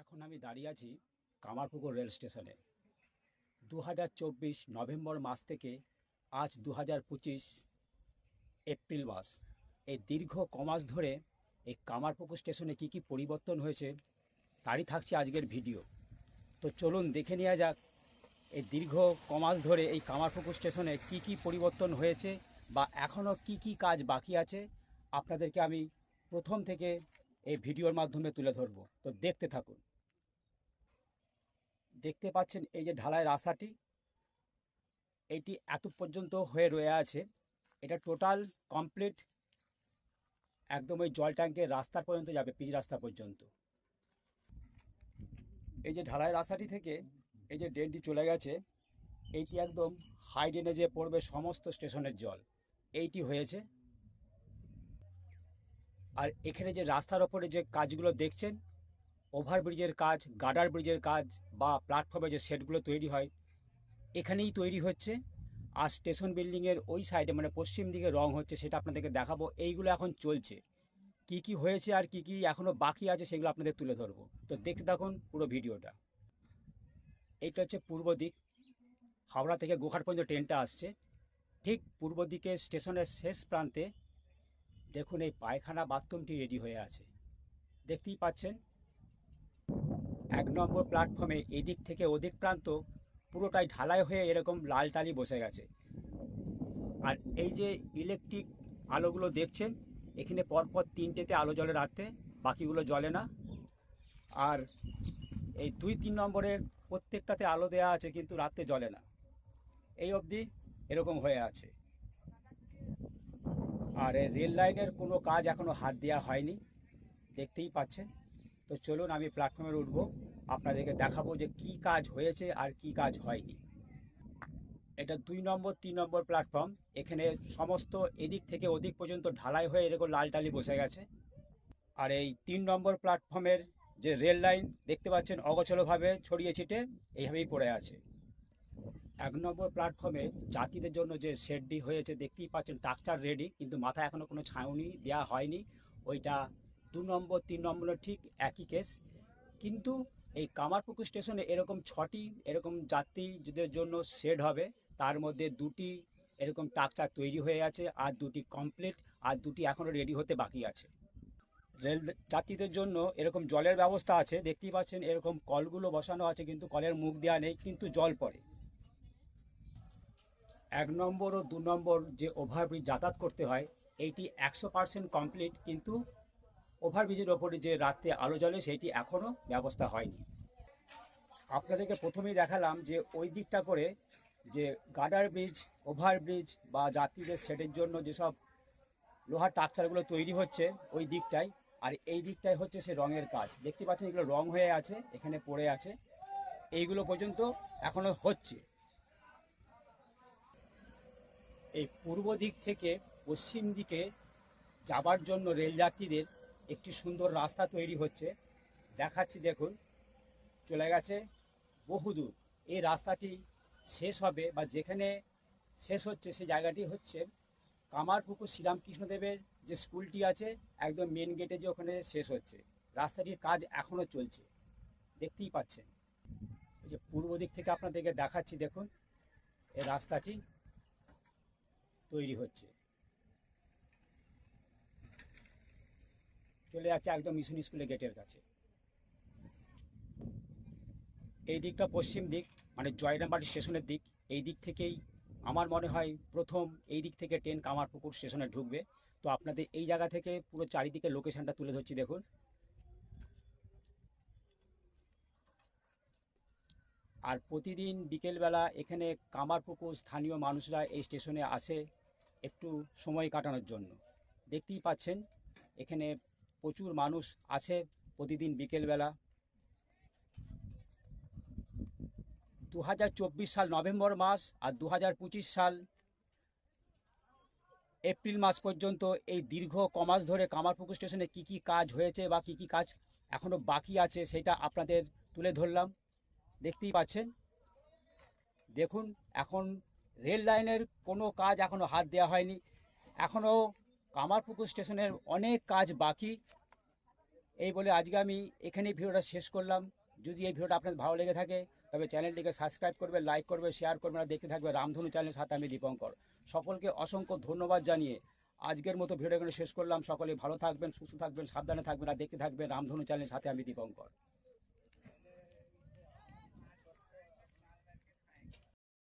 এখন আমি দাঁড়িয়ে আছি কামারপুকুর রেল স্টেশনে। দু হাজার চব্বিশ নভেম্বর মাস থেকে আজ দু হাজার পঁচিশ এপ্রিল মাস। এই দীর্ঘ কমাস ধরে এই কামারপুকুর স্টেশনে কি কি পরিবর্তন হয়েছে তারই থাকছে আজকের ভিডিও। তো চলুন দেখে নেওয়া যাক এই দীর্ঘ কমাস ধরে এই কামারপুকুর স্টেশনে কি কি পরিবর্তন হয়েছে বা এখনও কি কি কাজ বাকি আছে আপনাদেরকে আমি প্রথম থেকে এই ভিডিওর মাধ্যমে তুলে ধরবো। তো দেখতে থাকুন। দেখতে পাচ্ছেন এই যে ঢালাই রাস্তাটি। এটি এত পর্যন্ত হয়ে রয়ে আছে। এটা টোটাল কমপ্লিট। একদম ওই জল ট্যাঙ্কের রাস্তা পর্যন্ত যাবে, পিচ রাস্তা পর্যন্ত। এই যে ঢালাই রাস্তাটি থেকে এই যে ড্রেনটি চলে গেছে এইটি একদম হাই ড্রেনেজে পড়বে সমস্ত স্টেশনের জল। এইটি হয়েছে। আর এখানে যে রাস্তার ওপরে যে কাজগুলো দেখছেন ওভারব্রিজের কাজ গার্ডার ব্রিজের কাজ বা প্ল্যাটফর্মে যে সেটগুলো তৈরি হয়, এখানেই তৈরি হচ্ছে। আর স্টেশন বিল্ডিংয়ের ওই সাইডে মানে পশ্চিম দিকে রং হচ্ছে, সেটা আপনাদেরকে দেখাবো। এইগুলো এখন চলছে। কি কি হয়েছে আর কি কি এখনও বাকি আছে, সেগুলো আপনাদের তুলে ধরবো। তো দেখতে থাকুন পুরো ভিডিওটা। এইটা হচ্ছে পূর্ব দিক। হাওড়া থেকে গোঘাট পর্যন্ত ট্রেনটা আসছে। ঠিক পূর্ব দিকে স্টেশনের শেষ প্রান্তে দেখুন এই পায়খানা বাথরুমটি রেডি হয়ে আছে। দেখতেই পাচ্ছেন। এক নম্বর প্ল্যাটফর্মে এদিক থেকে ওদিক প্রান্ত পুরোটাই ঢালাই হয়ে এরকম লাল টালি বসে গেছে। আর এই যে ইলেকট্রিক আলোগুলো দেখছেন, এখানে পরপর তিনটেতে আলো জ্বলে রাখতে বাকিগুলো জ্বলে না। আর এই দুই তিন নম্বরের প্রত্যেকটাতে আলো দেওয়া আছে কিন্তু রাতে জ্বলে না। এই অবধি এরকম হয়ে আছে। আর রেল লাইনের কোনো কাজ এখনও হাত দেওয়া হয়নি। দেখতেই পাচ্ছেন। তো চলুন আমি প্ল্যাটফর্মে উঠব। আপনাদেরকে দেখাবো যে কি কাজ হয়েছে আর কি কাজ হয়নি। এটা দুই নম্বর, তিন নম্বর প্ল্যাটফর্ম এখানে সমস্ত এদিক থেকে ওদিক পর্যন্ত ঢালাই হয়ে এরকম লাল টালি বসে গেছে। আর এই তিন নম্বর প্ল্যাটফর্মের যে রেল লাইন দেখতে পাচ্ছেন অগোছলভাবে ছড়িয়ে ছিটে, এইভাবেই পড়ে আছে। এক নম্বর প্ল্যাটফর্মে যাত্রীদের জন্য যে শেডটি হয়েছে, দেখতেই পাচ্ছেন টাকচার রেডি কিন্তু মাথা এখনও কোনো ছাউনি দেওয়া হয়নি। ওইটা দু নম্বর, তিন নম্বরের ঠিক একই কেস কিন্তু এই কামারপুকুর স্টেশনে এরকম ছটি এরকম যাত্রীদের জন্য শেড হবে। তার মধ্যে দুটি এরকম টাকচার তৈরি হয়ে আছে, আর দুটি কমপ্লিট আর দুটি এখনও রেডি হতে বাকি আছে। রেল যাত্রীদের জন্য এরকম জলের ব্যবস্থা আছে, দেখতেই পাচ্ছেন এরকম কলগুলো বসানো আছে, কিন্তু কলের মুখ দেওয়া নেই, কিন্তু জল পড়ে। এক নম্বর ও দু নম্বর যে ওভারব্রিজ যাতায়াত করতে হয়, এইটি একশো পার্সেন্ট কমপ্লিট কিন্তু ওভারব্রিজের ওপরে যে রাত্রে আলো জ্বলে সেইটি এখনও ব্যবস্থা হয়নি। আপনাদেরকে প্রথমেই দেখালাম যে ওই দিকটা করে যে গার্ডার ব্রিজ ওভারব্রিজ বা যাত্রীদের সেটের জন্য যেসব লোহার টাকচারগুলো তৈরি হচ্ছে ওই দিকটাই আর এই দিকটাই হচ্ছে সে রঙের কাজ। দেখতে পাচ্ছেন এগুলো রং হয়ে আছে, এখানে পড়ে আছে। এইগুলো পর্যন্ত এখনও হচ্ছে। এই পূর্ব দিক থেকে পশ্চিম দিকে যাবার জন্য রেলযাত্রীদের একটি সুন্দর রাস্তা তৈরি হচ্ছে। দেখাচ্ছি, দেখুন, চলে গেছে বহুদূর। এই রাস্তাটি শেষ হবে বা যেখানে শেষ হচ্ছে সেই জায়গাটি হচ্ছে কামারপুকুর শ্রীরামকৃষ্ণদেবের যে স্কুলটি আছে, একদম মেন গেটে যে ওখানে শেষ হচ্ছে। রাস্তাটির কাজ এখনও চলছে। দেখতেই পাচ্ছেন। যে পূর্ব দিক থেকে আপনাদেরকে দেখাচ্ছি, দেখুন, এই রাস্তাটি তৈরি হচ্ছে। চলে যাচ্ছে একদম মিশন স্কুলের গেটের কাছে। এই দিকটা পশ্চিম দিক মানে জয়রামবাড়ি স্টেশনের দিক, এই দিক থেকেই আমার মনে হয় প্রথম এই দিক থেকে ট্রেন কামারপুকুর স্টেশনে ঢুকবে। তো আপনাদের এই জায়গা থেকে পুরো চারিদিকে লোকেশানটা তুলে ধরছি দেখুন। আর প্রতিদিন বিকেলবেলা এখানে কামারপুকুর স্থানীয় মানুষরা এই স্টেশনে আসে একটু সময় কাটানোর জন্য। দেখতেই পাচ্ছেন, এখানে প্রচুর মানুষ আছে প্রতিদিন বিকেলবেলা। দু হাজার চব্বিশ সাল নভেম্বর মাস আর দু হাজার পঁচিশ সাল এপ্রিল মাস পর্যন্ত এই দীর্ঘ কমাস ধরে কামারপুকুর স্টেশনে কি কি কাজ হয়েছে বা কি কি কাজ এখনও বাকি আছে সেটা আপনাদের তুলে ধরলাম। দেখতেই পাচ্ছেন। দেখুন, এখন রেল লাইনের কোনো কাজ এখনও হাত দেওয়া হয়নি। এখনও কামারপুকুর স্টেশনের অনেক কাজ বাকি। এই বলে আজকে আমি এখানেই ভিডিওটা শেষ করলাম। যদি এই ভিডিওটা আপনার ভালো লেগে থাকে, তবে চ্যানেলটিকে সাবস্ক্রাইব করবে, লাইক করবে, শেয়ার করবে, আর দেখতে থাকবে রামধনু চ্যানেলের সাথে আমি দীপঙ্কর। সকলকে অসংখ্য ধন্যবাদ জানিয়ে আজকের মতো ভিডিও এখানে শেষ করলাম। সকলে ভালো থাকবেন, সুস্থ থাকবেন, সাবধানে থাকবেন, আর দেখতে থাকবেন রামধনু চ্যানেলের সাথে আমি দীপঙ্কর।